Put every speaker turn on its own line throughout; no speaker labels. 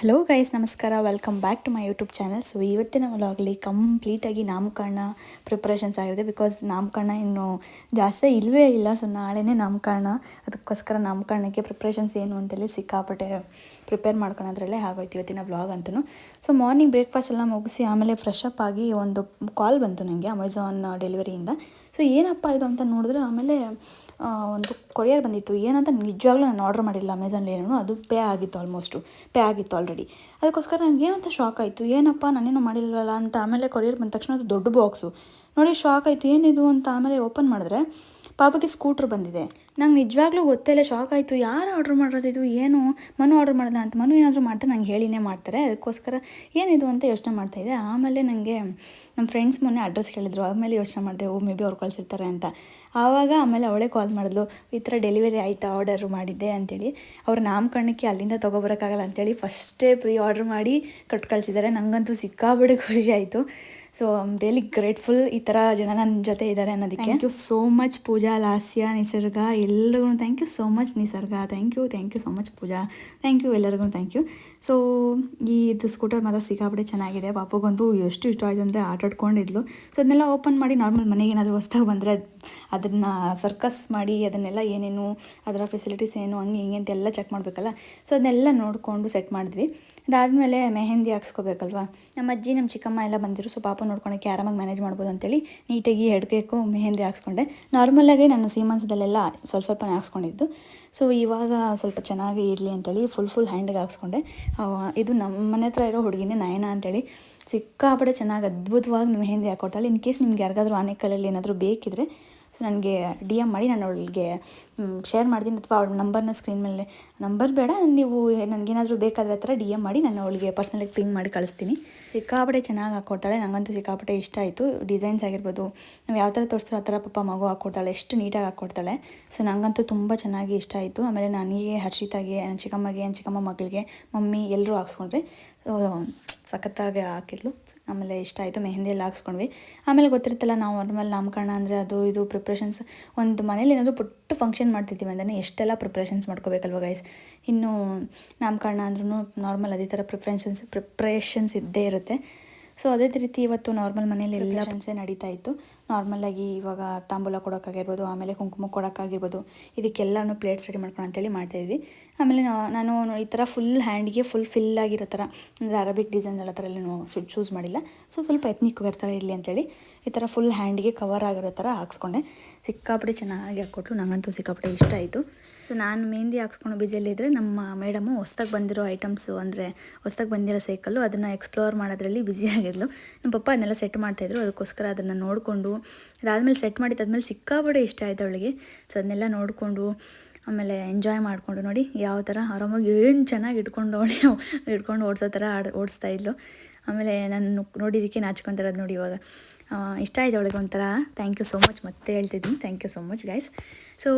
Hello guys ನಮಸ್ಕಾರ. Welcome back to my YouTube channel so ಇವತ್ತಿನ ವ್ಲಾಗಲ್ಲಿ ಕಂಪ್ಲೀಟಾಗಿ ನಾಮಕರಣ ಪ್ರಿಪ್ರೇಷನ್ಸ್ ಆಗಿದೆ ಬಿಕಾಸ್ ನಾಮಕರಣ ಇನ್ನು ಜಾಸ್ತಿ ಇಲ್ಲವೇ ಇಲ್ಲ. ಸೊ ನಾಳೆನೇ ನಾಮಕರಣ. ಅದಕ್ಕೋಸ್ಕರ ನಾಮಕರಣಕ್ಕೆ ಪ್ರಿಪ್ರೇಷನ್ಸ್ ಏನು ಅಂತೇಳಿ ಸಿಕ್ಕಾಪಟ್ಟೆ ಪ್ರಿಪೇರ್ ಮಾಡ್ಕೊಳೋದ್ರಲ್ಲೇ ಆಗೋಯ್ತು ಇವತ್ತಿನ ವ್ಲಾಗ್ ಅಂತೂ. ಸೊ ಮಾರ್ನಿಂಗ್ ಬ್ರೇಕ್ಫಾಸ್ಟ್ ಎಲ್ಲ ಮುಗಿಸಿ ಆಮೇಲೆ ಫ್ರೆಶ್ ಅಪ್ ಆಗಿ ಒಂದು ಕಾಲ್ ಬಂತು ನನಗೆ ಅಮೆಝಾನ್ ಡೆಲಿವರಿಯಿಂದ ಸೊ ಏನಪ್ಪ ಇದು ಅಂತ ನೋಡಿದ್ರೆ ಆಮೇಲೆ ಒಂದು ಕೊರಿಯರ್ ಬಂದಿತ್ತು. ಏನಂತ ನಿಜವಾಗ್ಲೂ ನಾನು ಆರ್ಡರ್ ಮಾಡಿಲ್ಲ ಅಮೆಝಾನಲ್ಲಿ ಏನೋ ಅದು ಪೇ ಆಗಿತ್ತು ಆಲ್ಮೋಸ್ಟು ಪೇ ಆಗಿತ್ತು ಆಲ್ರೆಡಿ ಅದಕ್ಕೋಸ್ಕರ ನನಗೆ ಏನಂತ ಶಾಕ್ ಆಯಿತು. ಏನಪ್ಪ, ನಾನೇನು ಮಾಡಿಲ್ವಲ್ಲ ಅಂತ. ಆಮೇಲೆ ಕೊರಿಯರ್ ಬಂದ ತಕ್ಷಣ ಅದು ದೊಡ್ಡ ಬಾಕ್ಸು ನೋಡಿ ಶಾಕ್ ಆಯಿತು. ಏನಿದು ಅಂತ ಆಮೇಲೆ ಓಪನ್ ಮಾಡಿದ್ರೆ ಪಾಪಕ್ಕೆ ಸ್ಕೂಟ್ರ್ ಬಂದಿದೆ. ನಂಗೆ ನಿಜವಾಗ್ಲೂ ಗೊತ್ತೇ ಇಲ್ಲ ಶಾಕ್ ಆಯಿತು. ಯಾರು ಆರ್ಡ್ರ್ ಮಾಡೋದು ಇದು? ಏನು? ಮನು ಆರ್ಡ್ರ್ ಮಾಡ್ದ ಅಂತ. ಮನು ಏನಾದರೂ ಮಾಡ್ತಾರೆ, ನಂಗೆ ಹೇಳಿನೇ ಮಾಡ್ತಾರೆ. ಅದಕ್ಕೋಸ್ಕರ ಏನಿದು ಅಂತ ಯೋಚನೆ ಮಾಡ್ತಾಯಿದ್ದೆ ಆಮೇಲೆ ನನಗೆ ನಮ್ಮ ಫ್ರೆಂಡ್ಸ್ ಮೊನ್ನೆ ಅಡ್ರೆಸ್ ಕೇಳಿದ್ರು ಆಮೇಲೆ ಯೋಚನೆ ಮಾಡಿದೆ, ಓ ಮೇ ಬಿ ಅವ್ರು ಕಳಿಸಿರ್ತಾರೆ ಅಂತ. ಆವಾಗ ಆಮೇಲೆ ಅವಳೇ ಕಾಲ್ ಮಾಡಿದ್ಲು, ಈ ಥರ ಡೆಲಿವರಿ ಆಯಿತಾ? ಆರ್ಡರ್ ಮಾಡಿದ್ದೆ ಅಂತೇಳಿ. ಅವ್ರ ನಾಮಕರಣಕ್ಕೆ ಅಲ್ಲಿಂದ ತೊಗೊಬರೋಕ್ಕಾಗಲ್ಲ ಅಂತೇಳಿ ಫಸ್ಟೇ ಪ್ರೀ ಆರ್ಡ್ರ್ ಮಾಡಿ ಕಟ್ ಕಳಿಸಿದ್ದಾರೆ ನನಗಂತೂ ಸಿಕ್ಕಾಬಿಡೆ ಖುಷಿ ಆಯಿತು. ಸೊ ಐಮ್ ರಿಯಲಿ ಗ್ರೇಟ್ಫುಲ್ ಈ ಥರ ಜನ ನನ್ನ ಜೊತೆ ಇದ್ದಾರೆ ಅನ್ನೋದಕ್ಕೆ. Thank you so much Pooja, Lasya, Nisarga ಎಲ್ಲರಿಗೂ thank you so much Nisarga. Thank you thank you so much Pooja. Thank you ಎಲ್ಲರಿಗೂ ಥ್ಯಾಂಕ್ ಯು ಸೊ ಈ ಇದು ಸ್ಕೂಟರ್ ಮಾತ್ರ ಸಿಕ್ಕಾಪಟ್ಟೆ ಚೆನ್ನಾಗಿದೆ. ಪಾಪಗಂತೂ ಎಷ್ಟು ಇಷ್ಟ ಆಯಿತು ಅಂದರೆ ಆಟಾಡ್ಕೊಂಡಿದ್ಲು ಸೊ ಅದನ್ನೆಲ್ಲ ಓಪನ್ ಮಾಡಿ ನಾರ್ಮಲ್ ಮನೆಗೆ ಏನಾದರೂ ಹೊಸ್ದಾಗ ಬಂದರೆ ಅದನ್ನು ಸರ್ಕಸ್ ಮಾಡಿ ಅದನ್ನೆಲ್ಲ ಏನೇನು, ಅದರ ಫೆಸಿಲಿಟೀಸ್ ಏನು, ಹಂಗೆ ಹಿಂಗೆ ಅಂತೆಲ್ಲ ಚೆಕ್ ಮಾಡಬೇಕಲ್ಲ. ಸೊ ಅದನ್ನೆಲ್ಲ ನೋಡಿಕೊಂಡು ಸೆಟ್ ಮಾಡಿದ್ವಿ. ಅದಾದಮೇಲೆ ಮೆಹಂದಿ ಹಾಕ್ಸ್ಕೋಬೇಕಲ್ವಾ? ನಮ್ಮ ಅಜ್ಜಿ, ನಮ್ಮ ಚಿಕ್ಕಮ್ಮ ಎಲ್ಲ ಬಂದಿರು ಸೊ ಪಾಪ ನೋಡ್ಕೊಳಕ್ಕೆ ಆರಾಮಾಗಿ ಮ್ಯಾನೇಜ್ ಮಾಡ್ಬೋದು ಅಂತೇಳಿ ನೀಟಾಗಿ ಎಡ್ಕೇಕು ಮೆಹಂದಿ ಹಾಕ್ಸ್ಕೊಂಡೆ. ನಾರ್ಮಲಾಗಿ ನಾನು ಸೀಮಂತದಲ್ಲೆಲ್ಲ ಸ್ವಲ್ಪ ಸ್ವಲ್ಪನೇ ಹಾಕ್ಸ್ಕೊಂಡಿದ್ದು. ಸೊ ಇವಾಗ ಸ್ವಲ್ಪ ಚೆನ್ನಾಗಿ ಇರಲಿ ಅಂತೇಳಿ ಫುಲ್ ಫುಲ್ ಹ್ಯಾಂಡಿಗೆ ಹಾಕ್ಸ್ಕೊಂಡೆ. ಇದು ನಮ್ಮ ಮನೆ ಹತ್ರ ಇರೋ ಹುಡುಗಿನೇ ನಯನ ಅಂತೇಳಿ. ಸಿಕ್ಕಾಪಟ್ಟೆ ಚೆನ್ನಾಗಿ ಅದ್ಭುತವಾಗಿ ಮೆಹಂದಿ ಹಾಕೊಡ್ತಾಳೆ. ಇನ್ ಕೇಸ್ ನಿಮ್ಗೆ ಯಾರಿಗಾದರೂ ಆನೆಕಲ್ಲಲ್ಲಿ ಏನಾದರೂ ಬೇಕಿದ್ರೆ ಸೊ ನನಗೆ ಡಿ ಎಂ ಮಾಡಿ ನಾನು ಅವಳಿಗೆ ಶೇರ್ ಮಾಡ್ತೀನಿ ಅಥವಾ ಅವಳ ನಂಬರ್ನ ಸ್ಕ್ರೀನ್ ಮೇಲೆ. ನಂಬರ್ ಬೇಡ, ನೀವು ನನಗೇನಾದರೂ ಬೇಕಾದ್ರೆ ಥರ ಡಿ ಎಂ ಮಾಡಿ ನಾನು ಅವಳಿಗೆ ಪರ್ಸ್ನಲಾಗಿ ಪಿಂಗ್ ಮಾಡಿ ಕಳಿಸ್ತೀನಿ. ಸಿಕ್ಕಾಪಟ್ಟೆ ಚೆನ್ನಾಗಿ ಹಾಕ್ಕೊಡ್ತಾಳೆ ನನಗಂತೂ ಸಿಕ್ಕಾಪಟ್ಟೆ ಇಷ್ಟ ಆಯಿತು. ಡಿಸೈನ್ಸ್ ಆಗಿರ್ಬೋದು, ನಾವು ಯಾವ ಥರ ತೋರಿಸ್ತಾರೋ ಆ ಥರ ಪಾಪ ಮಗು ಹಾಕ್ಕೊಡ್ತಾಳೆ ಎಷ್ಟು ನೀಟಾಗಿ ಹಾಕ್ಕೊಡ್ತಾಳೆ ಸೊ ನನಗಂತೂ ತುಂಬ ಚೆನ್ನಾಗಿ ಇಷ್ಟ ಆಯಿತು. ಆಮೇಲೆ ನನಗೆ ಹರ್ಷಿತಾಗೆ ನನ್ನ ಚಿಕ್ಕಮ್ಮಗೆ ನನ್ನ ಚಿಕ್ಕಮ್ಮ ಮಗಳಿಗೆ, ಮಮ್ಮಿ ಎಲ್ಲರೂ ಹಾಕ್ಸ್ಕೊಂಡ್ರೆ. ಸಖತ್ತಾಗಿ ಹಾಕಿದ್ಲು. ಆಮೇಲೆ ಇಷ್ಟ ಆಯಿತು, ಮೆಹಂದಿ ಎಲ್ಲ ಹಾಕ್ಸ್ಕೊಂಡ್ವಿ. ಆಮೇಲೆ ಗೊತ್ತಿರುತ್ತಲ್ಲ, ನಾವು ನಾರ್ಮಲ್ ನಾಮಕರಣ ಅಂದರೆ ಅದು ಇದು ಪ್ರಿಪ್ರೇಷನ್ಸ್ ಒಂದು ಮನೇಲಿ ಏನಾದರೂ ಪುಟ್ಟ ಫಂಕ್ಷನ್ ಮಾಡ್ತಿದ್ದೀವಿ ಅಂದರೆ ಎಷ್ಟೆಲ್ಲ ಪ್ರಿಪ್ರೇಷನ್ಸ್ ಮಾಡ್ಕೋಬೇಕಲ್ವ ಗೈಸ್ ಇನ್ನು ನಾಮಕರಣ ಅಂದ್ರೂ ನಾರ್ಮಲ್ ಅದೇ ಥರ ಪ್ರಿಪ್ರೇಷನ್ಸ್ ಪ್ರಿಪ್ರೇಷನ್ಸ್ ಇದ್ದೇ ಇರುತ್ತೆ. ಸೊ ಅದೇ ರೀತಿ ಇವತ್ತು ನಾರ್ಮಲ್ ಮನೇಲಿ ಎಲ್ಲ ಫಂಕ್ಷನ್ಸೇ ನಡೀತಾ ಇತ್ತು. ನಾರ್ಮಲಾಗಿ ಇವಾಗ ತಾಂಬೂಲ ಕೊಡೋಕ್ಕಾಗಿರ್ಬೋದು, ಆಮೇಲೆ ಕುಂಕುಮ ಕೊಡೋಕ್ಕಾಗಿರ್ಬೋದು, ಇದಕ್ಕೆಲ್ಲನೂ ಪ್ಲೇಟ್ಸ್ ರೆಡಿ ಮಾಡ್ಕೊಂಡು ಅಂತೇಳಿ ಮಾಡ್ತಾಯಿದ್ವಿ ಆಮೇಲೆ ನಾನು ಈ ಥರ ಫುಲ್ ಹ್ಯಾಂಡಿಗೆ ಫುಲ್ ಫಿಲ್ ಆಗಿರೋ ಥರ, ಅಂದರೆ ಅರಬಿಕ್ ಡಿಸೈನ್ಸ್ ಎಲ್ಲ ಥರ ಎಲ್ಲ ಸ್ವಿಚ್ ಚೂಸ್ ಮಾಡಿಲ್ಲ. ಸೊ ಸ್ವಲ್ಪ ಎತ್ನಿಕ್ ವೇರ್ ಥರ ಇರಲಿ ಅಂತೇಳಿ ಈ ಥರ ಫುಲ್ ಹ್ಯಾಂಡಿಗೆ ಕವರ್ ಆಗಿರೋ ಥರ ಹಾಕ್ಸ್ಕೊಂಡೆ. ಸಿಕ್ಕಾಪಟ್ಟೆ ಚೆನ್ನಾಗಿ ಹಾಕ್ಕೊಟ್ರು ನನಗಂತೂ ಸಿಕ್ಕಾಪಟ್ಟೆ ಇಷ್ಟ ಆಯಿತು. ಸೊ ನಾನು ಮೆಹಂದಿ ಹಾಕ್ಸ್ಕೊಂಡು ಬಿಜಿಯಲ್ಲಿದ್ದರೆ ನಮ್ಮ ಮೇಡಮು ಹೊಸ್ದಾಗಿ ಬಂದಿರೋ ಐಟಮ್ಸು ಅಂದರೆ ಹೊಸ್ದಾಗಿ ಬಂದಿರೋ ಸೈಕಲ್ಲು ಅದನ್ನು ಎಕ್ಸ್ಪ್ಲೋರ್ ಮಾಡೋದ್ರಲ್ಲಿ ಬ್ಯುಸಿ ಆಗಿದ್ಲು. ನಮ್ಮ ಪಪ್ಪ ಅದನ್ನೆಲ್ಲ ಸೆಟ್ ಮಾಡ್ತಾಯಿದ್ರು ಅದಕ್ಕೋಸ್ಕರ ಅದನ್ನು ನೋಡಿಕೊಂಡು ಅದಾದಮೇಲೆ ಸೆಟ್ ಮಾಡಿದ್ದಾದ್ಮೇಲೆ ಸಿಕ್ಕಾಪಟ್ಟೆ ಇಷ್ಟ ಆಯಿತು ಅವಳಿಗೆ. ಸೊ ಅದನ್ನೆಲ್ಲ ನೋಡಿಕೊಂಡು, ಆಮೇಲೆ ಎಂಜಾಯ್ ಮಾಡಿಕೊಂಡು ನೋಡಿ ಯಾವ ಥರ ಆರಾಮಾಗಿ ಏನು ಚೆನ್ನಾಗಿ ಇಟ್ಕೊಂಡು ಅವಳಿ, ಇಟ್ಕೊಂಡು ಓಡಿಸೋ ಥರ ಆಡ್, ಓಡಿಸ್ತಾ ಇದ್ಲು. ಆಮೇಲೆ ನಾನು ನೋಡಿದ್ದಕ್ಕೆ ನಾಚ್ಕೊತಿರೋದು ನೋಡಿ ಇವಾಗ. ಇಷ್ಟ ಆಯ್ತು ಅವಳಿಗೆ ಒಂಥರ ಥ್ಯಾಂಕ್ ಯು ಸೋ ಮಚ್ ಮತ್ತೆ ಹೇಳ್ತಿದ್ದೀನಿ. Thank you so much guys so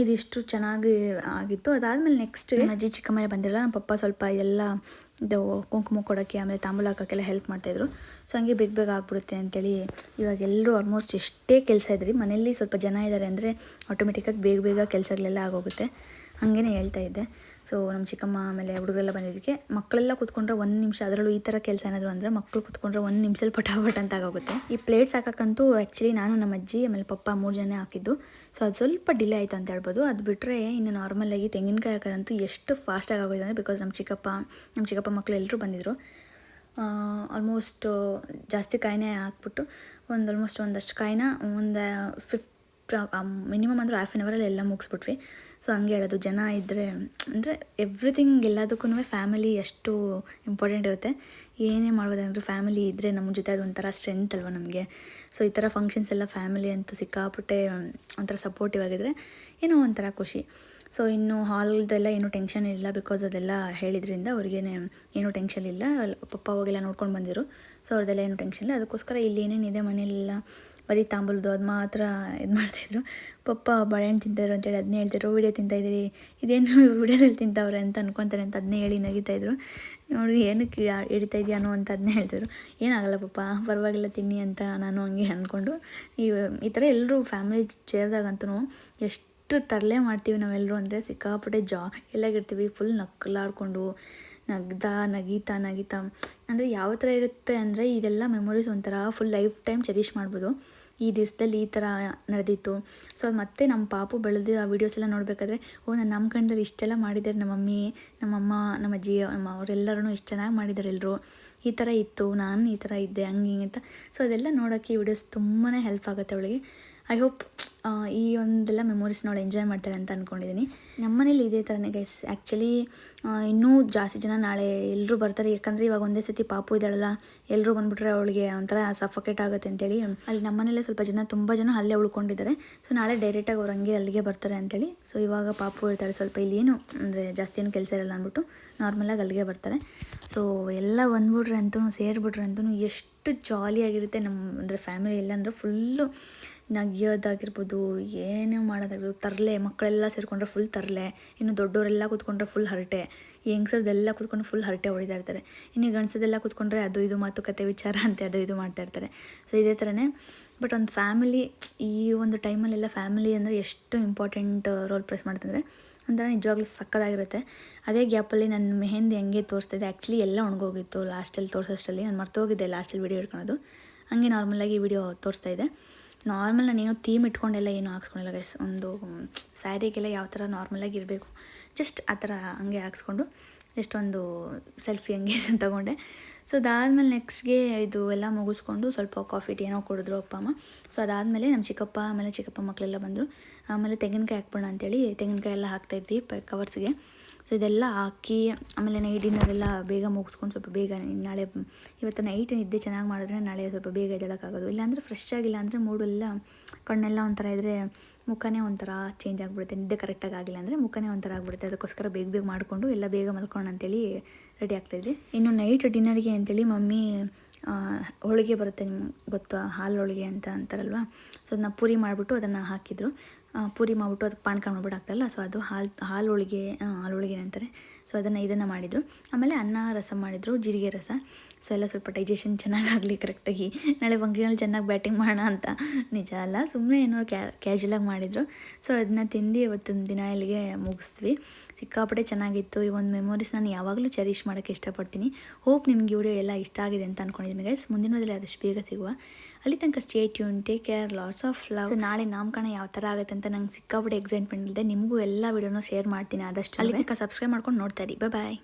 ಇದಿಷ್ಟು ಚೆನ್ನಾಗಿ ಆಗಿತ್ತು. ಅದಾದಮೇಲೆ ನೆಕ್ಸ್ಟ್ ಅಜ್ಜಿ ಚಿಕ್ಕಮ್ಮ ಬಂದಿರಲ್ಲ ನಮ್ಮ ಪಪ್ಪ ಸ್ವಲ್ಪ ಎಲ್ಲ ಇದು ಕುಂಕುಮ ಕೊಡೋಕ್ಕೆ ಆಮೇಲೆ ತಾಂಬೂಲ ಹಾಕೋಕ್ಕೆಲ್ಲ ಹೆಲ್ಪ್ ಮಾಡ್ತಾಯಿದ್ರು. ಸೊ ಹಂಗೆ ಬೇಗ ಬೇಗ ಆಗ್ಬಿಡುತ್ತೆ ಅಂತೇಳಿ ಇವಾಗ ಎಲ್ಲರೂ ಆಲ್ಮೋಸ್ಟ್ ಎಷ್ಟೇ ಕೆಲಸ ಇದ್ರಿ ಮನೆಯಲ್ಲಿ ಸ್ವಲ್ಪ ಜನ ಇದ್ದಾರೆ ಅಂದರೆ ಆಟೋಮೆಟಿಕ್ಕಾಗಿ ಬೇಗ ಬೇಗ ಕೆಲಸಗಳೆಲ್ಲ ಆಗೋಗುತ್ತೆ. ಹಾಗೇ ಹೇಳ್ತಾ ಇದ್ದೆ. ಸೊ ನಮ್ಮ ಚಿಕ್ಕಮ್ಮ ಆಮೇಲೆ ಹುಡುಗರೆಲ್ಲ ಬಂದಿದ್ದಕ್ಕೆ ಮಕ್ಕಳೆಲ್ಲ ಕೂತ್ಕೊಂಡ್ರೆ ಒಂದು ನಿಮಿಷ, ಅದರಲ್ಲೂ ಈ ಥರ ಕೆಲಸ ಏನಾದರೂ ಅಂದರೆ ಮಕ್ಕಳು ಕೂತ್ಕೊಂಡ್ರೆ ಒಂದು ನಿಮಿಷದಲ್ಲಿ ಪಟಾಪಟ್ ಅಂತ ಆಗೋಗುತ್ತೆ. ಈ ಪ್ಲೇಟ್ಸ್ ಹಾಕಕ್ಕಂತೂ ಆ್ಯಕ್ಚುಲಿ ನಾನು ನಮ್ಮ ಅಜ್ಜಿ, ಆಮೇಲೆ ಪಪ್ಪ ಮೂರು ಜನ ಹಾಕಿದ್ದು. ಸೊ ಅದು ಸ್ವಲ್ಪ ಡಿಲೇ ಆಯಿತು ಅಂತ ಹೇಳ್ಬೋದು. ಅದು ಬಿಟ್ಟರೆ ಇನ್ನು ನಾರ್ಮಲಾಗಿ ತೆಂಗಿನಕಾಯಿ ಹಾಕೋದಂತೂ ಎಷ್ಟು ಫಾಸ್ಟಾಗಿ ಆಗೋಯ್ತು ಅಂದರೆ ಬಿಕಾಸ್ ನಮ್ಮ ಚಿಕ್ಕಪ್ಪ ನಮ್ಮ ಚಿಕ್ಕಪ್ಪ ಮಕ್ಕಳು ಎಲ್ಲರೂ ಬಂದಿದ್ದರು ಆಲ್ಮೋಸ್ಟ್ ಜಾಸ್ತಿ ಕಾಯಿನೇ ಹಾಕ್ಬಿಟ್ಟು ಒಂದು ಆಲ್ಮೋಸ್ಟ್ ಒಂದಷ್ಟು ಕಾಯಿನ ಒಂದು ಫಿಫ್ಟ್ ಮಿನಿಮಮ್ ಅಂದ್ರೆ ಹಾಫ್ ಆನ್ ಅವರಲ್ಲಿ ಎಲ್ಲ ಮುಗಿಸ್ಬಿಟ್ವಿ. ಸೊ ಹಂಗೆ ಹೇಳೋದು. ಜನ ಇದ್ದರೆ ಅಂದರೆ ಎವ್ರಿಥಿಂಗ್ ಎಲ್ಲದಕ್ಕೂ ಫ್ಯಾಮಿಲಿ ಎಷ್ಟು ಇಂಪಾರ್ಟೆಂಟ್ ಇರುತ್ತೆ. ಏನೇ ಮಾಡ್ಬೋದಂದ್ರೂ ಫ್ಯಾಮಿಲಿ ಇದ್ದರೆ ನಮ್ಮ ಜೊತೆ ಅದು ಒಂಥರ ಸ್ಟ್ರೆಂತ್ ಅಲ್ವ ನಮಗೆ. ಸೊ ಈ ಥರ ಫಂಕ್ಷನ್ಸ್ ಎಲ್ಲ ಫ್ಯಾಮಿಲಿ ಅಂತೂ ಸಿಕ್ಕಾಪಟ್ಟೆ, ಒಂಥರ ಸಪೋರ್ಟಿವ್ ಆಗಿದ್ರೆ ಏನೋ ಒಂಥರ ಖುಷಿ. ಸೊ ಇನ್ನು ಹಾಲ್ದೆಲ್ಲ ಏನೂ ಟೆನ್ಷನ್ ಇಲ್ಲ ಬಿಕಾಸ್ ಅದೆಲ್ಲ ಹೇಳಿದ್ರಿಂದ ಅವ್ರಿಗೇನೆ ಏನೂ ಟೆನ್ಷನ್ ಇಲ್ಲ. ಪಪ್ಪ ಅವಾಗೆಲ್ಲ ನೋಡ್ಕೊಂಡು ಬಂದಿರು ಸೊ ಅವ್ರದ್ದೆಲ್ಲ ಏನೂ ಟೆನ್ಷನ್ ಇಲ್ಲ. ಅದಕ್ಕೋಸ್ಕರ ಇಲ್ಲಿ ಏನೇನಿದೆ ಮನೆಯಲ್ಲೆಲ್ಲ ಬರೀ ತಾಂಬೂಲದ್ದು ಅದು ಮಾತ್ರ ಇದು ಮಾಡ್ತಾಯಿದ್ರು ಪಪ್ಪ ಬಾಳೆಹಣ್ಣು ತಿಂತಾಯಿದ್ರು ಅಂತೇಳಿ ಅದನ್ನೇ ಹೇಳ್ತಿದ್ರು. ವೀಡಿಯೋ ತಿಂತಾಯಿದ್ರಿ ಇದೇನು ವಿಡಿಯೋದಲ್ಲಿ ವೀಡಿಯೋದಲ್ಲಿ ತಿಂತಾವ್ರೆ ಅಂತ ಅನ್ಕೊತಾರೆ ಅಂತ ಅದನ್ನೇ ಹೇಳಿ ನಗಿತಾಯಿದ್ರು. ನೋಡಿ ಏನಕ್ಕೆ ಹಿಡಿತಾ ಇದೆಯಾನು ಅಂತ ಅದನ್ನೇ ಹೇಳ್ತಿದ್ರು. ಏನಾಗಲ್ಲ ಪಪ್ಪ, ಪರವಾಗಿಲ್ಲ ತಿನ್ನಿ ಅಂತ ನಾನು ಹಂಗೆ ಅಂದ್ಕೊಂಡು ಈ ಈ ಥರ ಎಲ್ಲರೂ ಫ್ಯಾಮಿಲಿ ಸೇರಿದಾಗಂತೂ ಎಷ್ಟು ತರಲೆ ಮಾಡ್ತೀವಿ ನಾವೆಲ್ಲರೂ ಅಂದರೆ ಸಿಕ್ಕಾಪಟ್ಟೆ ಜಾ ಎಲ್ಲಾಗಿರ್ತೀವಿ ಫುಲ್ ನಕ್ಕಲಾಡ್ಕೊಂಡು ನಗ್ದಾ, ನಗೀತಾ ನಗೀತಾ. ಅಂದರೆ ಯಾವ ಥರ ಇರುತ್ತೆ ಅಂದರೆ ಇದೆಲ್ಲ ಮೆಮೊರೀಸ್ ಒಂಥರ ಫುಲ್ ಲೈಫ್ ಟೈಮ್ ಚೆರಿಷ್ ಮಾಡ್ಬೋದು. ಈ ದಿವಸದಲ್ಲಿ ಈ ಥರ ನಡೆದಿತ್ತು. ಸೊ ಅದು ಮತ್ತೆ ನಮ್ಮ ಪಾಪು ಬೆಳೆದು ಆ ವೀಡಿಯೋಸ್ ಎಲ್ಲ ನೋಡಬೇಕಾದ್ರೆ, ಓ ನನ್ನ ಕಣ್ಣಲ್ಲಿ ಇಷ್ಟೆಲ್ಲ ಮಾಡಿದ್ದಾರೆ ನಮ್ಮ ಮಮ್ಮಿ ನಮ್ಮಮ್ಮ ನಮ್ಮ ಅಜ್ಜಿ ನಮ್ಮ ಅವರೆಲ್ಲರೂ ಇಷ್ಟು ಚೆನ್ನಾಗಿ ಮಾಡಿದ್ದಾರೆ ಎಲ್ಲರೂ ಈ ಥರ ಇತ್ತು, ನಾನು ಈ ಥರ ಇದ್ದೆ, ಹಂಗೆ ಹಿಂಗೆ ಅಂತ. ಸೊ ಅದೆಲ್ಲ ನೋಡೋಕ್ಕೆ ಈ ವಿಡಿಯೋಸ್ ತುಂಬಾ ಹೆಲ್ಪ್ ಆಗುತ್ತೆ ಅವಳಿಗೆ. ಐ ಹೋಪ್ ಈ ಒಂದೆಲ್ಲ ಮೆಮೊರೀಸ್ನ ಅವಳು ಎಂಜಾಯ್ ಮಾಡ್ತಾಳೆ ಅಂತ ಅಂದ್ಕೊಂಡಿದ್ದೀನಿ ನಮ್ಮನೇಲಿ ಇದೇ ಥರನೇ ಗೈಸ್ ಆ್ಯಕ್ಚುಲಿ ಇನ್ನೂ ಜಾಸ್ತಿ ಜನ ನಾಳೆ ಎಲ್ಲರೂ ಬರ್ತಾರೆ. ಯಾಕಂದರೆ ಇವಾಗ ಒಂದೇ ಸತಿ ಪಾಪು ಇದ್ದಾಳಲ್ಲ ಎಲ್ಲರೂ ಬಂದುಬಿಟ್ರೆ ಅವಳಿಗೆ ಒಂಥರ ಸಫೋಕೇಟ್ ಆಗುತ್ತೆ ಅಂತೇಳಿ. ಅಲ್ಲಿ ನಮ್ಮನೇಲೆ ಸ್ವಲ್ಪ ಜನ, ತುಂಬ ಜನ ಅಲ್ಲೇ ಉಳ್ಕೊಂಡಿದ್ದಾರೆ. ಸೊ ನಾಳೆ ಡೈರೆಕ್ಟಾಗಿ ಅವ್ರು ಹಂಗೆ ಅಲ್ಲಿಗೆ ಬರ್ತಾರೆ ಅಂತೇಳಿ. ಸೊ ಇವಾಗ ಪಾಪು ಇರ್ತಾಳೆ ಸ್ವಲ್ಪ ಇಲ್ಲಿ ಏನು, ಅಂದರೆ ಜಾಸ್ತಿ ಏನು ಕೆಲಸ ಇರಲ್ಲ ಅಂದ್ಬಿಟ್ಟು ನಾರ್ಮಲಾಗಿ ಅಲ್ಲಿಗೆ ಬರ್ತಾರೆ. ಸೊ ಎಲ್ಲ ಬಂದ್ಬಿಟ್ರೆ ಅಂತೂ, ಸೇರಿಬಿಟ್ರೆ ಅಂತೂ ಎಷ್ಟು ಜಾಲಿಯಾಗಿರುತ್ತೆ ನಮ್ಮ ಅಂದರೆ ಫ್ಯಾಮಿಲಿ ಎಲ್ಲ ಅಂದರೆ ಫುಲ್ಲು ನಗಿಯೋದಾಗಿರ್ಬೋದು, ಏನೇ ಮಾಡೋದಾಗಿರ್ಬೋದು, ತರಲೆ, ಮಕ್ಕಳೆಲ್ಲ ಸೇರಿಕೊಂಡ್ರೆ ಫುಲ್ ತರಲೆ, ಇನ್ನು ದೊಡ್ಡವರೆಲ್ಲ ಕೂತ್ಕೊಂಡ್ರೆ ಫುಲ್ ಹರಟೆ ಈ ಹೆಂಗಸರದೆಲ್ಲ ಕೂತ್ಕೊಂಡು ಫುಲ್ ಹರಟೆ ಹೊಡಿತಾ ಇರ್ತಾರೆ. ಇನ್ನು ಗಂಡಸದೆಲ್ಲ ಕೂತ್ಕೊಂಡ್ರೆ ಅದು ಇದು ಮಾತುಕತೆ ವಿಚಾರ ಅಂತ ಅದು ಇದು ಮಾಡ್ತಾ ಇರ್ತಾರೆ. ಸೊ ಇದೇ ಥರನೇ ಬಟ್ ಒಂದು ಫ್ಯಾಮಿಲಿ ಈ ಒಂದು ಟೈಮಲ್ಲೆಲ್ಲ ಫ್ಯಾಮಿಲಿ ಅಂದರೆ ಎಷ್ಟು ಇಂಪಾರ್ಟೆಂಟ್ ರೋಲ್ ಪ್ಲೇಸ್ ಮಾಡ್ತಂದರೆ ಒಂಥರ ನಿಜವಾಗ್ಲೂ ಸಕ್ಕದಾಗಿರುತ್ತೆ ಅದೇ ಗ್ಯಾಪಲ್ಲಿ ನನ್ನ ಮೆಹಂದಿ ಹೆಂಗೆ ತೋರಿಸ್ತಿದ್ದೆ ಆ್ಯಕ್ಚುಲಿ ಎಲ್ಲ ಒಣಗೋಗಿತ್ತು ಲಾಸ್ಟಲ್ಲಿ ತೋರಿಸೋಷ್ಟರಲ್ಲಿ, ನಾನು ಮರ್ತೋಗಿದ್ದೆ ಲಾಸ್ಟಲ್ಲಿ ವಿಡಿಯೋ ಹಿಡ್ಕೊಳೋದು. ಹಂಗೆ ನಾರ್ಮಲಾಗಿ ವಿಡಿಯೋ ತೋರಿಸ್ತಾ ಇದ್ದೆ ನಾರ್ಮಲ್ ನಾನೇನು ಥೀಮ್ ಇಟ್ಕೊಂಡೆಲ್ಲ, ಏನು ಹಾಕ್ಸ್ಕೊಂಡಿಲ್ಲ ಗೈಸ್ ಒಂದು ಸ್ಯಾರಿಗೆಲ್ಲ ಯಾವ ಥರ ನಾರ್ಮಲಾಗಿ ಇರಬೇಕು ಜಸ್ಟ್ ಆ ಥರ ಹಂಗೆ ಹಾಕ್ಸ್ಕೊಂಡು ಜಸ್ಟ್ ಒಂದು ಸೆಲ್ಫಿ ಹಂಗೆ ತಗೊಂಡೆ. ಸೊ ಅದಾದಮೇಲೆ ನೆಕ್ಸ್ಟ್ಗೆ ಇದು ಎಲ್ಲ ಮುಗಿಸ್ಕೊಂಡು ಸ್ವಲ್ಪ ಕಾಫಿ ಟೀ ಏನೋ ಕುಡಿದ್ರು ಅಪ್ಪ, ಅಮ್ಮ. ಸೊ ಅದಾದಮೇಲೆ ನಮ್ಮ ಚಿಕ್ಕಪ್ಪ, ಆಮೇಲೆ ಚಿಕ್ಕಪ್ಪ ಮಕ್ಕಳೆಲ್ಲ ಬಂದರು. ಆಮೇಲೆ ತೆಂಗಿನಕಾಯಿ ಹಾಕ್ಬೋಣ ಅಂತೇಳಿ ತೆಂಗಿನಕಾಯಿ ಎಲ್ಲ ಹಾಕ್ತಾಯಿದ್ವಿ ಪ ಕವರ್ಸ್ಗೆ ಸೊ ಇದೆಲ್ಲ ಹಾಕಿ, ಆಮೇಲೆ ನೈಟ್ ಡಿನ್ನರ್ ಎಲ್ಲ ಬೇಗ ಮುಗಿಸ್ಕೊಂಡು ಸ್ವಲ್ಪ ಬೇಗ ನಾಳೆ, ಇವತ್ತು ನೈಟ್ ನಿದ್ದೆ ಚೆನ್ನಾಗಿ ಮಾಡಿದ್ರೆ ನಾಳೆ ಸ್ವಲ್ಪ ಬೇಗ ಎದ್ದೇಳೋಕ್ಕಾಗೋದು. ಇಲ್ಲಾಂದರೆ ಫ್ರೆಶ್ ಆಗಿಲ್ಲ ಅಂದರೆ ಮೂಡೆಲ್ಲ ಕಣ್ಣೆಲ್ಲ ಒಂಥರ ಇದ್ದರೆ ಮುಖನೇ ಒಂಥರ ಚೇಂಜ್ ಆಗಿಬಿಡುತ್ತೆ. ನಿದ್ದೆ ಕರೆಕ್ಟಾಗಿ ಆಗಿಲ್ಲ ಅಂದರೆ ಮುಖನೇ ಒಂಥರ ಆಗಿಬಿಡುತ್ತೆ. ಅದಕ್ಕೋಸ್ಕರ ಬೇಗ ಬೇಗ ಮಾಡಿಕೊಂಡು ಎಲ್ಲ ಬೇಗ ಮಲ್ಕೊಂಡು ಅಂತೇಳಿ ರೆಡಿ ಆಗ್ತಾಯಿದ್ವಿ ಇನ್ನು ನೈಟ್ ಡಿನ್ನರ್ಗೆ ಅಂತೇಳಿ ಮಮ್ಮಿ ಹೋಳಿಗೆ ಬರುತ್ತೆ ನಿಮ್ಗೆ ಗೊತ್ತಾ? ಹಾಲು ಹೋಳಿಗೆ ಅಂತ ಅಂತಾರಲ್ವ? ಸೊ, ಅದನ್ನ ಪೂರಿ ಮಾಡಿಬಿಟ್ಟು ಅದನ್ನು ಹಾಕಿದ್ರು. ಪೂರಿ ಮಾಡಿಬಿಟ್ಟು ಅದಕ್ಕೆ ಪಾನಕ ಮಾಡ್ಬಿಟ್ಟು ಹಾಕ್ತಾರಲ್ಲ ಸೊ ಅದು ಹಾಲು ಹಾಲು ಹೋಳಿಗೆ ಹಾಲು ಹೋಳಿಗೆ ಅಂತಾರೆ ಸೊ ಅದನ್ನು ಇದನ್ನು ಮಾಡಿದರು. ಆಮೇಲೆ ಅನ್ನ ರಸ ಮಾಡಿದರು, ಜೀರಿಗೆ ರಸ. ಸೊ ಎಲ್ಲ ಸ್ವಲ್ಪ ಡೈಜೆಷನ್ ಚೆನ್ನಾಗಾಗಲಿ ಕರೆಕ್ಟಾಗಿ ನಾಳೆ ಫಂಕ್ಷನಲ್ಲಿ ಚೆನ್ನಾಗಿ ಬ್ಯಾಟಿಂಗ್ ಮಾಡೋಣ ಅಂತ. ನಿಜ ಅಲ್ಲ ಸುಮ್ಮನೆ ಏನೋ ಕ್ಯಾ ಕ್ಯಾಶುಯಲಾಗಿ ಮಾಡಿದರು. ಸೊ ಅದನ್ನ ತಿಂದು ಇವತ್ತೊಂದು ದಿನ ಇಲ್ಲಿಗೆ ಮುಗಿಸ್ತೀವಿ ಸಿಕ್ಕಾಪಟ್ಟೆ ಚೆನ್ನಾಗಿತ್ತು. ಈ ಒಂದು ಮೆಮೊರೀಸ್ ನಾನು ಯಾವಾಗಲೂ ಚೆರಿಷ್ ಮಾಡೋಕ್ಕೆ ಇಷ್ಟಪಡ್ತೀನಿ. ಹೋಪ್ ನಿಮ್ಗೆ ವಿಡಿಯೋ ಎಲ್ಲ ಇಷ್ಟ ಆಗಿದೆ ಅಂತ ಅಂದ್ಕೊಂಡಿದ್ದೀನಿ ಗೈಸ್ ಮುಂದಿನ ಮೊದಲೇ ಆದಷ್ಟು ಬೇಗ ಸಿಗುವ. ಅಲ್ಲಿ ತನಕ stay tune take care lots of love so ನಾಳೆ ನಾಮಕರಣ ಯಾವ ಥರ ಆಗುತ್ತೆ ಅಂತ ನಂಗೆ ಸಿಕ್ಕಾಪಟ್ಟೆ ಎಕ್ಸೈಟ್ಮೆಂಟ್ ಇದೆ ನಿಮಗೂ ಎಲ್ಲ ವಿಡಿಯೋನ ಶೇರ್ ಮಾಡ್ತೀನಿ ಆದಷ್ಟು ಅಲ್ಲಿ ತನಕ ಸಬ್ಸ್ಕ್ರೈಬ್ ಮಾಡ್ಕೊಂಡು ನೋಡ್ತಾ ಇರಿ ಬಾಯ್